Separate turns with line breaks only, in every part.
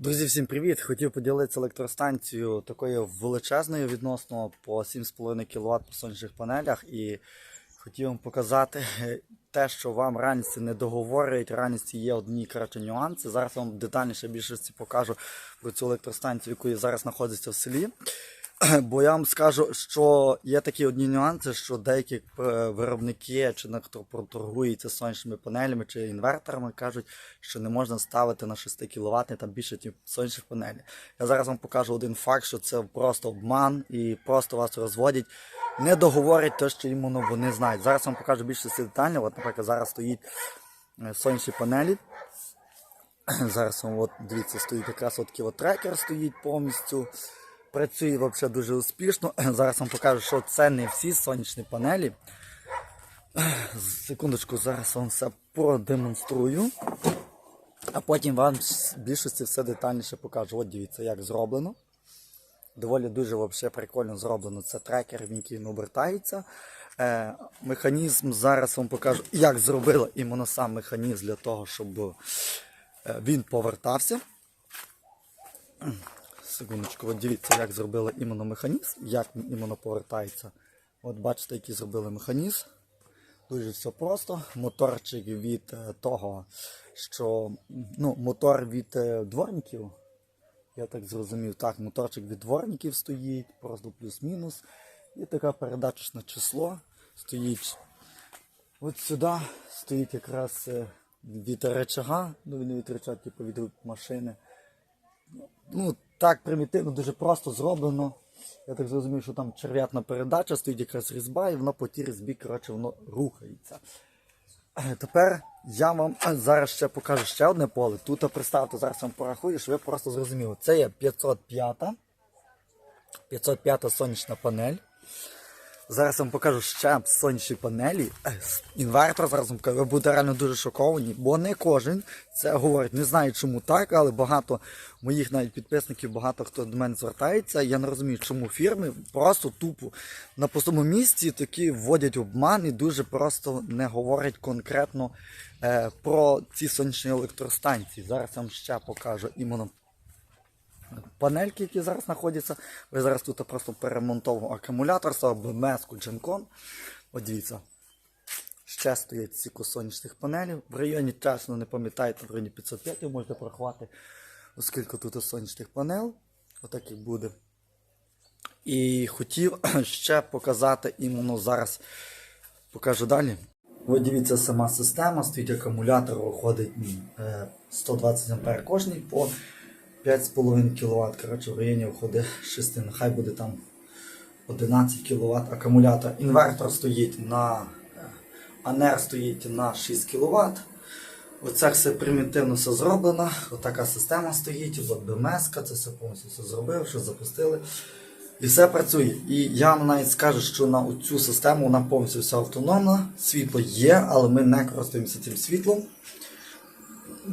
Друзі, всім привіт! Хотів поділитися електростанцією такою величезною відносно по 7,5 кВт по сонячних панелях і хотів вам показати те, що вам реальності не договорюють. В є одні коротше, нюанси. Зараз вам детальніше більшості покажу про цю електростанцію, яку зараз знаходиться в селі. Бо я вам скажу, що є такі одні нюанси, що деякі е, виробники чи на хто торгується сонячними панелями чи інверторами кажуть, що не можна ставити на 6 кВт там більше ті сонячних панелей. Я зараз вам покажу один факт, що це просто обман і просто вас розводять. Не договорять те, що іменно вони знають. Зараз вам покажу більше детально. От, наприклад, зараз стоїть е, сонячні панелі. Зараз вам от, дивіться, стоїть якраз от такий от трекер стоїть повністю. Працює взагалі дуже успішно. Зараз вам покажу, що це не всі сонячні панелі. Секундочку, зараз вам все продемонструю. А потім вам в більшості все детальніше покажу. От дивіться, як зроблено. Доволі дуже взагалі прикольно зроблено. Це трекер, який він обертається. Е, механізм зараз вам покажу, як зробила іменно сам механізм для того, щоб е, він повертався. Секундочку, от дивіться, як зробили іменно механізм, як він іменно повертається. От бачите, який зробили механізм. Дуже все просто. Моторчик від е, того, що ну, мотор від е, дворників. Я так зрозумів. Так, моторчик від дворників стоїть, просто плюс-мінус. І така передаточне число стоїть. От сюди стоїть якраз е, від речага, ну він від речага, типу від машини. Ну, так примітивно, дуже просто зроблено. Я так зрозумів, що там черв'ятна передача, стоїть якраз різьба, і воно по тій різьбі, коротше, воно рухається. Е, Тепер я вам зараз ще покажу ще одне поле. Тут представте, зараз вам порахую, щоб ви просто зрозуміли. Це є 505 505 сонячна панель. Зараз вам покажу ще сонячні панелі. Інвертор зараз вам покажу. Ви будете реально дуже шоковані, бо не кожен це говорить. Не знаю, чому так, але багато моїх навіть підписників, багато хто до мене звертається. Я не розумію, чому фірми просто тупо на пустому місці такі вводять обман і дуже просто не говорять конкретно е, про ці сонячні електростанції. Зараз я вам ще покажу іменно панельки, які зараз знаходяться. Ви зараз тут просто перемонтовував акумулятор, став БМС-ку Gencon. От дивіться. Ще стоять ці сонячних панелів. В районі чесно не пам'ятаєте, в районі 505 ви можете порахувати, оскільки тут сонячних панел. Отак і буде. І хотів ще показати іменно зараз. Покажу далі. Ось дивіться, сама система, стоїть акумулятор, виходить е, 120 А кожний по 5,5 кВт. Коротше, в районі виходить 6, нехай буде там 11 кВт акумулятор. Інвертор стоїть на е, АНР стоїть на 6 кВт. Оце все примітивно все зроблено. Отака система стоїть, от БМС, це все повністю все зробив, що запустили. І все працює. І я вам навіть скажу, що на цю систему вона повністю вся автономна. Світло є, але ми не користуємося цим світлом.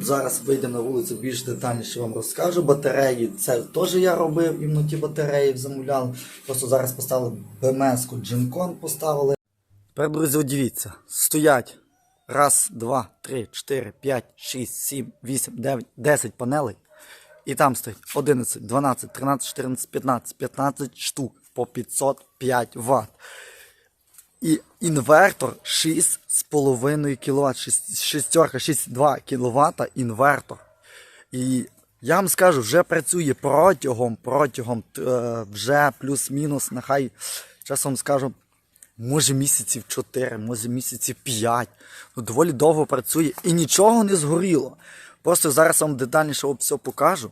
Зараз вийдемо на вулицю більш детальніше вам розкажу. Батареї це теж я робив, іменно ті батареї замовляли. Просто зараз поставили БМС-ку Gencon поставили. Тепер, друзі, дивіться, стоять раз, два, три, чотири, п'ять, шість, сім, вісім, дев'ять, десять панелей. І там стоїть 11, 12, 13, 14, 15, 15 штук по 505 Вт. І інвертор 6,5 кВт, 6, 6,2 кВт інвертор. І я вам скажу, вже працює протягом, протягом е, вже плюс-мінус, нехай часом скажу, може місяців 4, може місяців 5. Ну, доволі довго працює і нічого не згоріло. Просто зараз вам детальніше все покажу.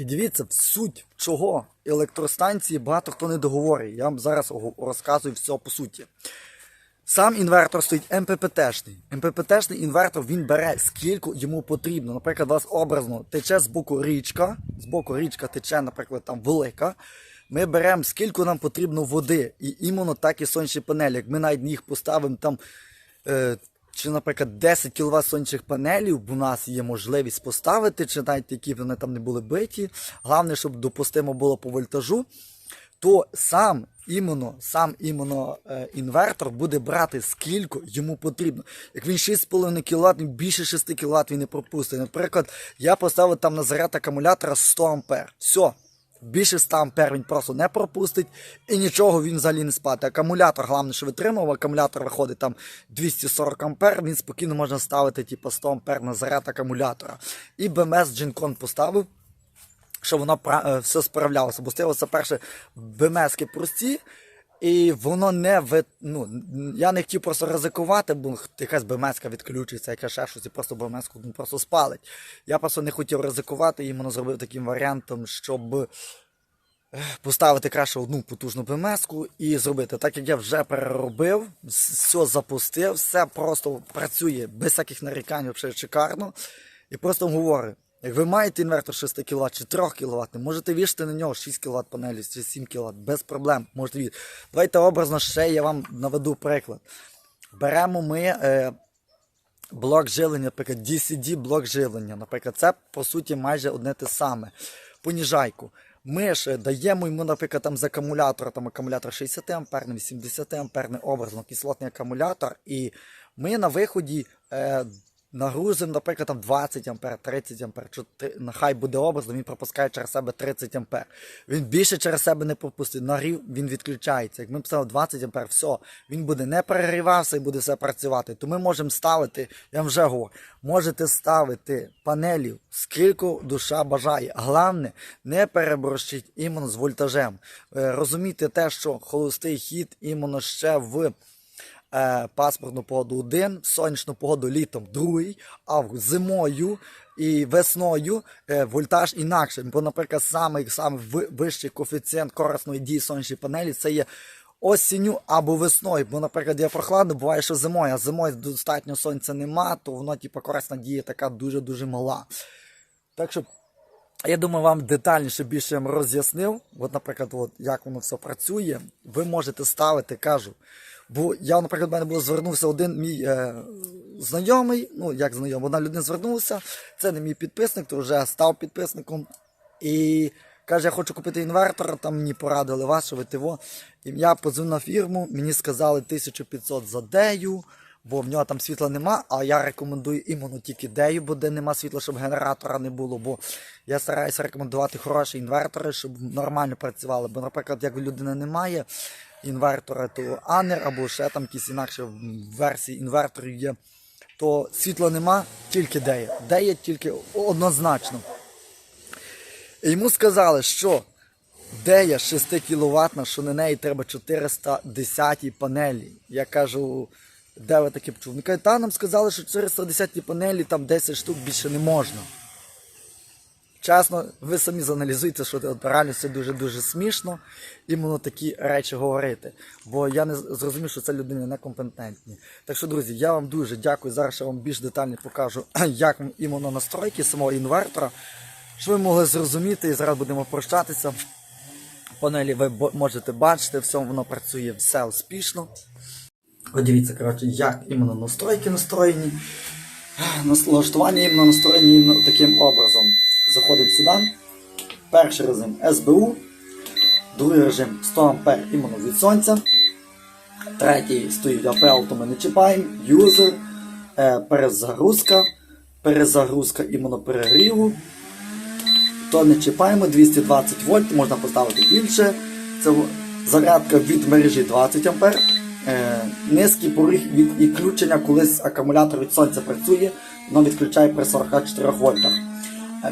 І дивіться, в суть чого електростанції багато хто не договорює. Я вам зараз розказую все по суті. Сам інвертор стоїть МППТшний. МППТшний інвертор він бере скільки йому потрібно. Наприклад, у вас образно тече з боку річка, з боку річка тече, наприклад, там велика. Ми беремо скільки нам потрібно води. І іменно так і сонячні панелі. Як ми навіть їх поставимо там, е, чи, наприклад, 10 кВт сонячних панелів, у нас є можливість поставити, чи навіть які вони там не були биті. Головне, щоб допустимо було по вольтажу то сам іменно, сам іменно е, інвертор буде брати скільки йому потрібно. Як він 6,5 кВт, він більше 6 кВт він не пропустить. Наприклад, я поставив там на заряд акумулятора 100 А. Все. Більше 100 ампер він просто не пропустить і нічого він взагалі не спати. Акумулятор, головне, що витримав, акумулятор виходить там 240 ампер, він спокійно можна ставити типу, 100 ампер на заряд акумулятора. І BMS Gencon поставив, щоб воно е, все справлялося. Бо стилося перше БМСки прості, і воно не ви... ну, я не хотів просто ризикувати, бо якась БМСка відключиться, яка ще щось, і просто БМСку ну, просто спалить. Я просто не хотів ризикувати, і воно зробив таким варіантом, щоб е, поставити краще одну потужну БМСку і зробити. Так як я вже переробив, все запустив, все просто працює без всяких нарікань, взагалі шикарно. І просто говорю, як ви маєте інвертор 6 кВт чи 3 кВт, можете вішати на нього 6 кВт панелі чи 7 кВт, без проблем. Можете. Давайте образно ще я вам наведу приклад. Беремо ми е, блок живлення, наприклад, DCD блок живлення. Наприклад, це по суті майже одне те саме. Поніжайку. Ми ж даємо йому, наприклад, там з акумулятора, там акумулятор 60 амперний, 80 амперний образно, кислотний акумулятор, і ми на виході е, нагрузимо, наприклад, там 20 ампер, 30 ампер, нехай буде образно, він пропускає через себе 30 ампер. Він більше через себе не пропустить, нагрів, він відключається. Як ми писали 20 ампер, все, він буде не перегрівався і буде все працювати. То ми можемо ставити, я вже говорю, можете ставити панелів, скільки душа бажає. Головне, не переборщіть іменно з вольтажем. Е, Розумійте те, що холостий хід іменно ще в пасмурну погоду один, сонячну погоду літом другий, а зимою і весною е, вольтаж інакше. Бо, наприклад, самий, самий вищий коефіцієнт корисної дії сонячної панелі це є осінню або весною. Бо, наприклад, є прохладно, буває, що зимою, а зимою достатньо сонця нема, то воно, типу, корисна дія така дуже-дуже мала. Так що я думаю, вам детальніше більше я роз'яснив. От, наприклад, от, як воно все працює. Ви можете ставити, кажу. Бо я, наприклад, в мене було звернувся один мій е, знайомий, ну як знайомий, одна людина звернулася, це не мій підписник, то вже став підписником. І каже, я хочу купити інвертор, там мені порадили вашого ТВО. І я подзвонив на фірму, мені сказали 1500 за дею, бо в нього там світла нема, а я рекомендую іменно тільки дею, бо де нема світла, щоб генератора не було. Бо я стараюся рекомендувати хороші інвертори, щоб нормально працювали. Бо, наприклад, як у людини немає інвертора, то анер або ще там якісь інакші версії інверторів є, то світла нема, тільки дея. Дея тільки однозначно. І йому сказали, що дея 6 кВт, що на неї треба 410 панелі. Я кажу, де ви таке почув? Він каже, та нам сказали, що 410 панелі, там 10 штук більше не можна. Чесно, ви самі зааналізуйте, що от реально це дуже-дуже смішно іменно такі речі говорити. Бо я не зрозумів, що це людини некомпетентні. Так що, друзі, я вам дуже дякую. Зараз я вам більш детально покажу, як іменно настройки самого інвертора, щоб ви могли зрозуміти і зараз будемо прощатися. Панелі ви можете бачити, все воно працює все успішно. От дивіться, коротше, як іменно настройки настроєні. Налаштування іменно настроєні іменно таким образом. Заходимо сюди. Перший режим СБУ, другий режим 100 А іменно від сонця. Третій стоїть АПЛ, то ми не чіпаємо. Юзер, е, перезагрузка, перезагрузка іменно перегріву. То не чіпаємо 220 вольт, можна поставити більше. Це в- зарядка від мережі 20 А, низький поріг відключення, коли акумулятор від сонця працює, воно відключає при 44 В.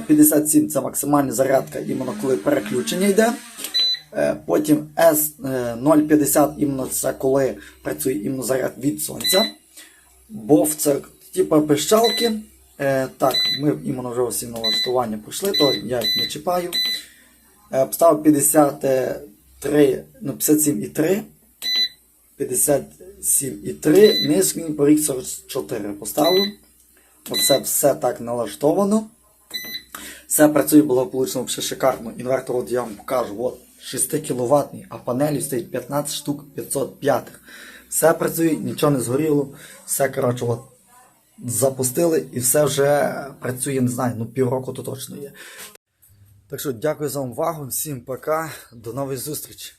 57 це максимальна зарядка, іменно коли переключення йде. Е, потім S050 е, іменно це коли працює іменно заряд від сонця. Бов це типа пищалки. Е, так, ми іменно вже усі налаштування пройшли, то я їх не чіпаю. Обставив 50 3, ну 57,3, 57,3, нижній поріг 44 поставлю. Оце все так налаштовано. Все працює благополучно взагалі шикарно. Інвертор, от я вам покажу, от 6 кВт, а панелі стоїть 15 штук 505. Все працює, нічого не згоріло, все коротше, от запустили і все вже працює, не знаю, ну півроку то точно є. Так що дякую за увагу, всім пока, до нової зустрічі.